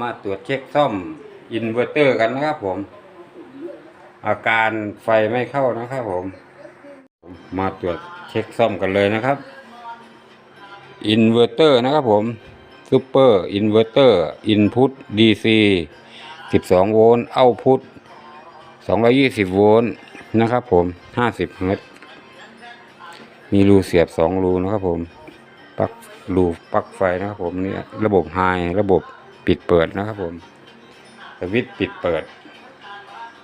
มาตรวจเช็คซ่อมอินเวอร์เตอร์กันนะครับผม อาการไฟไม่เข้านะครับผม มาตรวจเช็คซ่อมกันเลยนะครับอินเวอร์เตอร์นะครับผมซูเปอร์อินเวอร์เตอร์อินพุต DC 12 โวลต์เอาพุต220 โวลต์นะครับผม 50 เฮิรตมีรูเสียบ 2 รูนะครับผมปลั๊กรูปลั๊กไฟนะครับผมนี่ระบบไฮระบบ ปิดเปิดนะครับผมสวิตปิดเปิด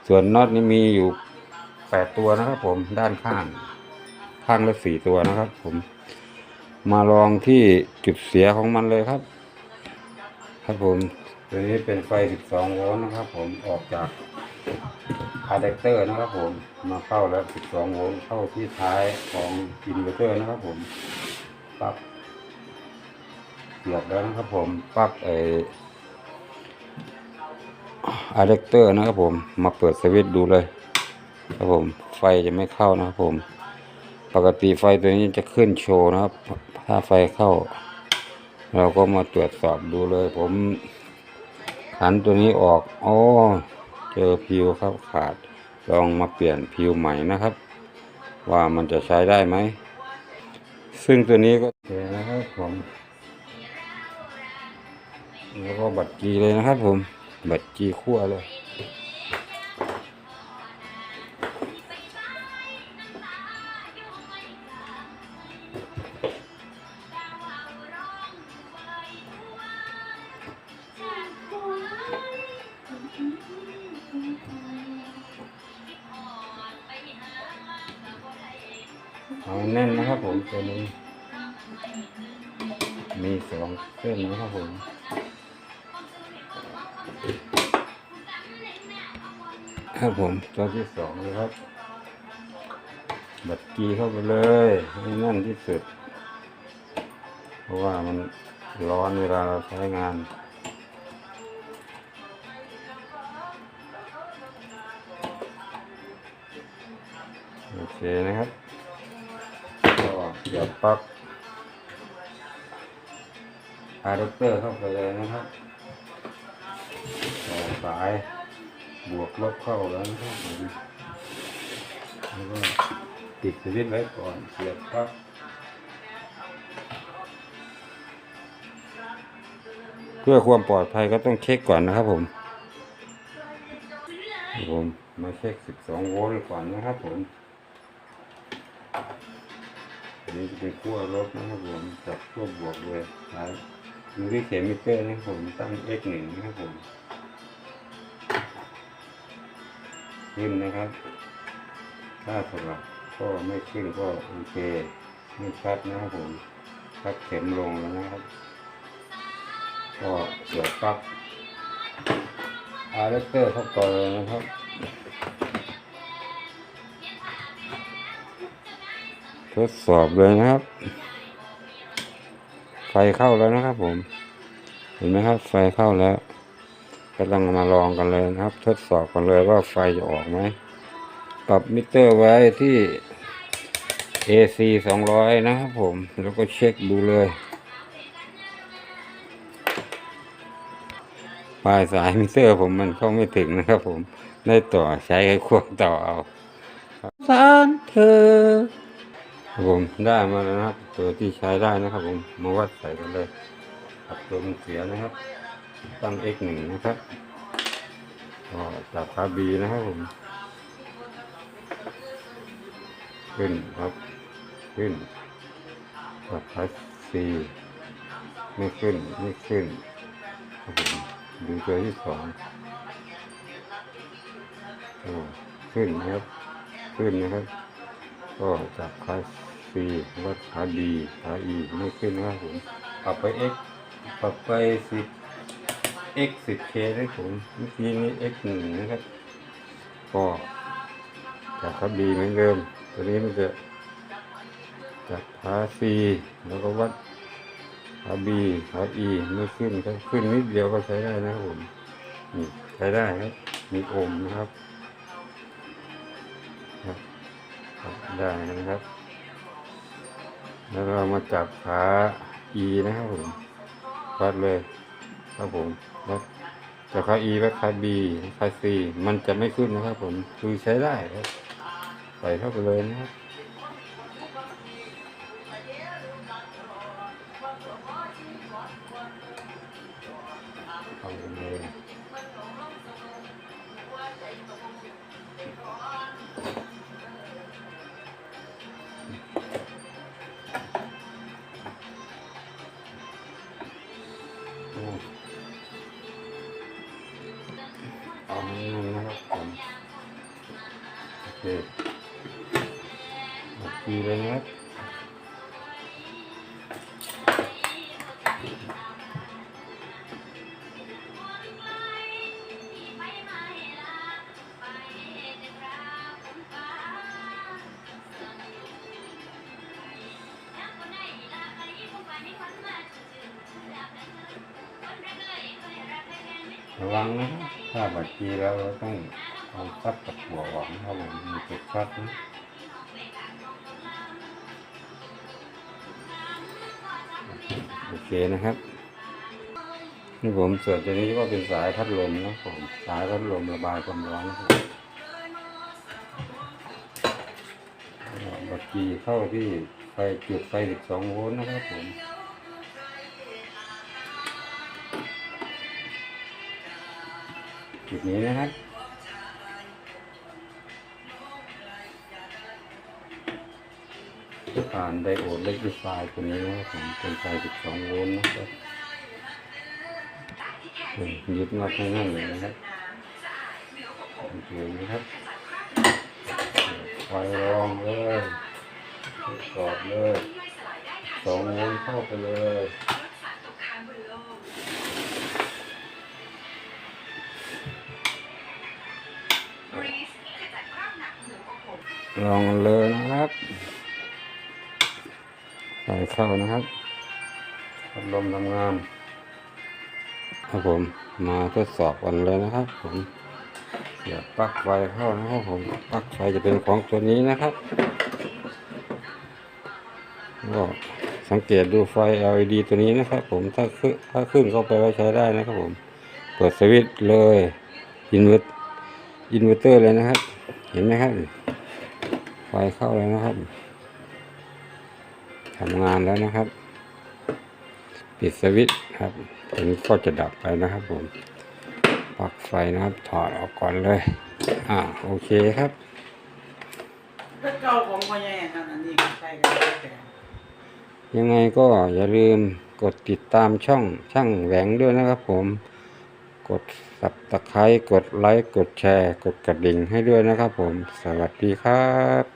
ส่วนน็อตนี่มีอยู่8ตัวนะครับผมด้านข้าง ข้างละสี่ตัวนะครับ ผม มาลองที่จุดเสียของมันเลยครับ ครับผมตัวนี้เป็นไฟ 12 โวลต์นะครับ ผมออกจากอะแดปเตอร์นะครับ ผมมาเข้าแล้ว 12 โวลต์เข้าที่ท้ายของอินเวอร์เตอร์นะครับ ผมปลั๊กเสียบแล้วนะครับ ผมปลั๊กไอ อะแดปเตอร์นะครับผมมาเปิดสวิตช์ดูเลยครับผมไฟจะไม่เข้านะครับผม ปกติไฟตัวนี้จะขึ้นโชว์นะครับ ถ้าไฟเข้า เราก็มาตรวจสอบดูเลย ผมขันตัวนี้ออกอ๋อเจอพิวครับขาดลองมาเปลี่ยนพิวใหม่นะครับ ว่ามันจะใช้ได้ไหม ซึ่งตัวนี้ก็โอเคนะครับผมแล้วก็บัตรจีเลยนะครับผม บัตรจีขั้วเลยเอาแน่นนะครับผมตัวนี้มีสองเส้นนะครับผม ครับผมตัวที่สองเลยครับ บัดกีเข้าไปเลยให้แน่นที่สุด เพราะว่ามันร้อนเวลาเราใช้งานโอเคนะครับก็เดี๋ยวปักอะแดปเตอร์เข้าไปเลยนะครับสาย บวกลบเข้าแล้วนะครับผมแล้วก็ติดสวิตช์ไว้ก่อนเสียบปลั๊กเพื่อความปลอดภัยก็ต้องเช็คก่อนนะครับผมผมมาเช็ค 12 โวลต์ก่อนนะครับผมอันนี้จะเป็นขั้วลบนะครับผมจับขั้วบวกเลยครับดูที่เข็มมิเตอร์นะครับผมตั้ง x หนึ่งนะครับผม ขึ้นนะครับ ถ้าสลับก็ไม่ขึ้นก็โอเคไม่ชัดนะครับผมชัดเข็มลงแล้วนะครับ ก็เสียบปลั๊กอะแดปเตอร์เข้าไปเลยนะครับทดสอบเลยนะครับ ไฟเข้าแล้วนะครับผม เห็นไหมครับ ไฟเข้าแล้ว กำลังมาลองกันเลยนะครับ ทดสอบกันเลยว่าไฟจะออกไหม ปรับมิเตอร์ไว้ที่ AC 200 นะครับผม แล้วก็เช็คดูเลยปลายสายมิเตอร์ผมมันเข้าไม่ถึงนะครับผม ได้ต่อใช้ไอ้ควงต่อเอาสารเธอผมได้มาแล้วนะครับ ตัวที่ใช้ได้นะครับผม มาวัดใส่กันเลยครับตัวมันเสียนะครับ ตั้ง x หนึ่งนะครับก็จับขาบีนะครับผม ขึ้นครับ ขึ้นจับขาซีไม่ขึ้น ไม่ขึ้นครับผมดูตัวที่สองโอ้ขึ้นนะครับ ขึ้นนะครับ ก็จับขา C วัดขา D ขา E ไม่ขึ้นนะครับผมปรับไป x ปรับไป10 x 10 k นะครับผมเมื่อกี้นี้ x หนึ่งนะครับ ก็จับขา B เหมือนเดิม ตัวนี้มันจะจับขา C แล้วก็วัดขา B ขา E ไม่ขึ้นครับขึ้นนิดเดียวก็ใช้ได้นะครับผมนี่ใช้ได้ครับ มีโอห์มนะครับได้นะครับ แล้วเรามาจับขา E นะครับผมวัดเลยครับผม แล้วจะค่า E และค่า B ค่า C มันจะไม่ขึ้นนะครับผม คือใช้ได้ครับ ใส่เข้าไปเลยนะครับ โอเคเลยนะครับระวังนะครับถ้าบัดจีแล้วเราต้อง เอาซับกับหัวออกนะครับผมมีจุดช็อตนะโอเคนะครับนี่ผมส่วนตัวนี้ก็เป็นสายพัดลมนะผมสายพัดลมระบายความร้อนนะครับบัตรกีเข้าที่ไฟจุดไฟ12โวลต์นะครับผมจุดนี้นะครับ ผ่านไดโอดเล็กดิไฟตัวนี้นะครับผมเป็นไฟ12โวลต์นะครับยึดน็อตให้แนั่นเลยนะครับโอเคนะครับไฟรองเลยทดสอบเลยสองโวลต์เข้าไปเลยลองเลยนะครับ ใส่เข้านะครับพัดลมทำงาน ครับผม มาทดสอบกันเลยนะครับผมเสียบปลั๊กไฟเข้านะครับผมปลั๊กไฟจะเป็นของตัวนี้นะครับก็สังเกตดูไฟ LED ตัวนี้นะครับ ผมถ้าขึ้นถ้าขึ้นเข้าไปไว้ใช้ได้นะครับผม เปิดสวิตช์เลยอินเวอร์อินเวอร์เตอร์เลยนะครับ เห็นไหมครับ ไฟเข้าแล้วนะครับ ทำงานแล้วนะครับ ปิดสวิตช์ครับถึงก็จะดับไปนะครับผมปลั๊กไฟนะครับถอดออกก่อนเลย อ่าโอเคครับเก่าของพ่อใหญ่ครับอันนี้ใช่กันแต่ยังไงก็อย่าลืมกดติดตามช่องช่างแหวงด้วยนะครับผม กดสับตะไคร้กดไลค์ กดแชร์ กดกระดิ่งให้ด้วยนะครับผม สวัสดีครับ